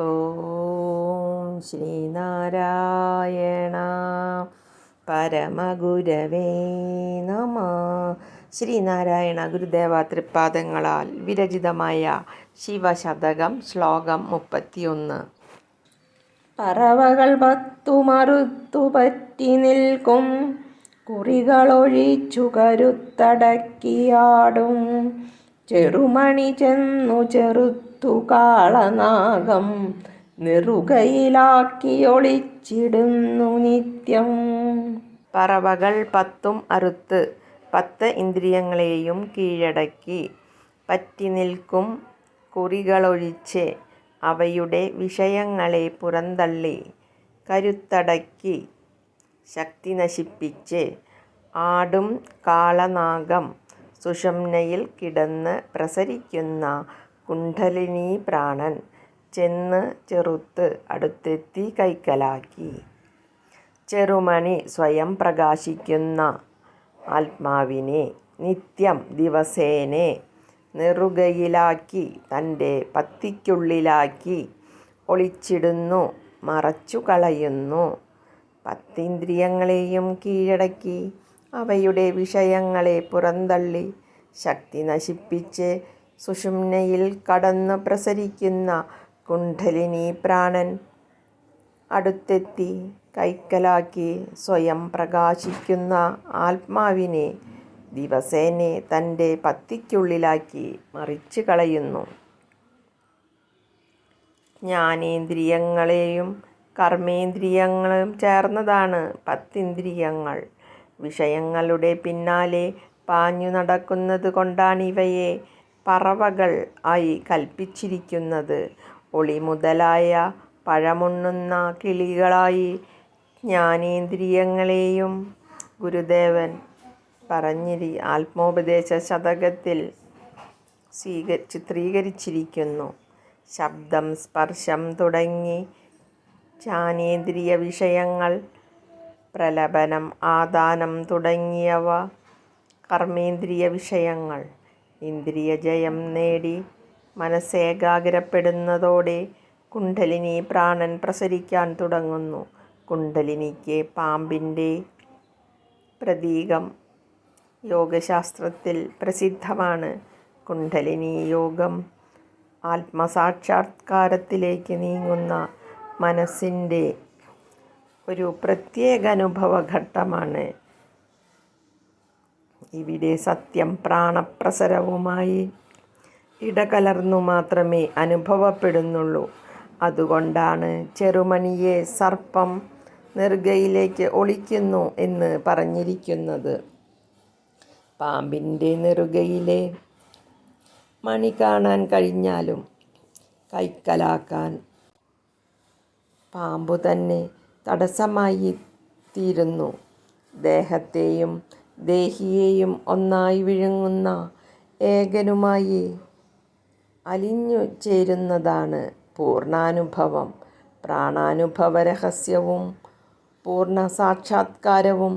ഓം ശ്രീനാരായണ പരമഗുരവേ നമ. ശ്രീനാരായണ ഗുരുദേവ തൃപ്പാദങ്ങളാൽ വിരചിതമായ ശിവശതകം ശ്ലോകം മുപ്പത്തിയൊന്ന്. പറവകൾ പത്തു മറുത്തു പറ്റി നിൽക്കും കുറികളൊഴിച്ചു കരുത്തടക്കിയാടും. ചെറുമണി ചെന്നു ചെറുത്തു കാളനാഗം. നെറുകയിലാക്കി ഒളിച്ചിടുന്നു നിത്യം. പറവകൾ പത്തും അറുത്ത് പത്ത് ഇന്ദ്രിയങ്ങളെയും കീഴടക്കി. പറ്റി നിൽക്കും കുറികളൊഴിച്ച് അവയുടെ വിഷയങ്ങളെ പുറന്തള്ളി. കരുത്തടക്കി ശക്തി നശിപ്പിച്ച് ആടും കാളനാഗം സുഷംനയിൽ കിടന്ന് പ്രസരിക്കുന്ന കുണ്ഡലിനി പ്രാണൻ ചെന്ന് ചെറുത്ത് അടുത്തെത്തി കൈക്കലാക്കി. ചെറുമണി സ്വയം പ്രകാശിക്കുന്ന ആത്മാവിനെ നിത്യം ദിവസേനെ നെറുകയിലാക്കി തന്റെ പത്തിക്കുള്ളിലാക്കി ഒളിച്ചിടുന്നു മറച്ചു കളയുന്നു പത്തിന്ദ്രിയങ്ങളെയും കീഴടക്കി. അവയുടെ വിഷയങ്ങളെ പുറന്തള്ളി ശക്തി നശിപ്പിച്ച് സുഷുമ്നയിൽ കടന്നു പ്രസരിക്കുന്ന കുണ്ഡലിനി പ്രാണൻ അടുത്തെത്തി കൈക്കലാക്കി സ്വയം പ്രകാശിക്കുന്ന ആത്മാവിനെ ദിവസേനെ തന്റെ പത്തിക്കുള്ളിലാക്കി മറിച്ചു കളയുന്നു. ജ്ഞാനേന്ദ്രിയങ്ങളെയും കർമ്മേന്ദ്രിയങ്ങളും ചേർന്നതാണ് പത്തിന്ദ്രിയങ്ങൾ. വിഷയങ്ങളുടെ പിന്നാലെ പാഞ്ഞു നടക്കുന്നത് കൊണ്ടാണിവയെ പറവകൾ ആയി കൽപ്പിച്ചിരിക്കുന്നത്. ഒളി മുതലായ പഴമുണ്ണുന്ന കിളികളായി ജ്ഞാനേന്ദ്രിയങ്ങളെയും ഗുരുദേവൻ പറഞ്ഞിരി ആത്മോപദേശ ശതകത്തിൽ സ്വീക ചിത്രീകരിച്ചിരിക്കുന്നു. ശബ്ദം സ്പർശം തുടങ്ങി ജ്ഞാനേന്ദ്രിയ വിഷയങ്ങൾ പ്രലപനം ആദാനം തുടങ്ങിയവ കർമ്മേന്ദ്രിയ വിഷയങ്ങൾ. ഇന്ദ്രിയജയം നേടി മനസ്സേകാഗ്രപ്പെടുന്നതോടെ കുണ്ഡലിനി പ്രാണൻ പ്രസരിക്കാൻ തുടങ്ങുന്നു. കുണ്ഡലിനിക്ക് പാമ്പിന്റെ പ്രതീകം യോഗശാസ്ത്രത്തിൽ പ്രസിദ്ധമാണ്. കുണ്ഡലിനി യോഗം ആത്മസാക്ഷാത്കാരത്തിലേക്ക് നീങ്ങുന്ന മനസ്സിന്റെ ഒരു പ്രത്യേക അനുഭവഘട്ടമാണ് ഇവിടെ സത്യം പ്രാണപ്രസരവുമായി ഇടകലർന്നു മാത്രമേ അനുഭവപ്പെടുന്നുള്ളൂ. അതുകൊണ്ടാണ് ചെറുമണിയെ സർപ്പം നെറുകയിലേക്ക് ഒളിക്കുന്നു എന്ന് പറഞ്ഞിരിക്കുന്നത്. പാമ്പിന്റെ നെറുകയിലെ മണി കാണാൻ കഴിഞ്ഞാലും കൈക്കലാക്കാൻ പാമ്പു തന്നെ തടസ്സമായി തീരുന്നു ദേഹത്തെയും ദേഹിയെയും ഒന്നായി വിഴുങ്ങുന്ന ഏകനുമായി അലിഞ്ഞു ചേരുന്നതാണ് പൂർണാനുഭവം പ്രാണാനുഭവ രഹസ്യവും പൂർണ സാക്ഷാത്കാരവും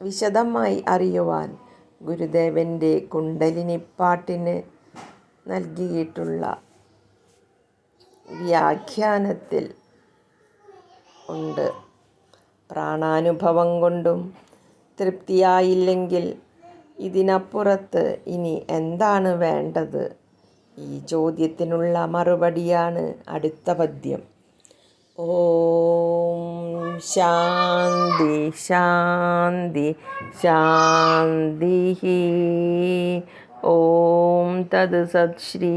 വിശദമായി അറിയുവാൻ ഗുരുദേവന്റെ കുണ്ടലിനിപ്പാട്ടിന് നൽകിയിട്ടുള്ള വ്യാഖ്യാനത്തിൽ ഉണ്ട്. പ്രാണാനുഭവം കൊണ്ടും തൃപ്തിയായില്ലെങ്കിൽ ഇതിനപ്പുറത്ത് ഇനി എന്താണ് വേണ്ടത്? ഈ ചോദ്യത്തിനുള്ള മറുപടിയാണ് അടുത്ത പദ്യം. ഓം ശാന്തി ശാന്തി ശാന്തി ഓം തത് സത് ശ്രീ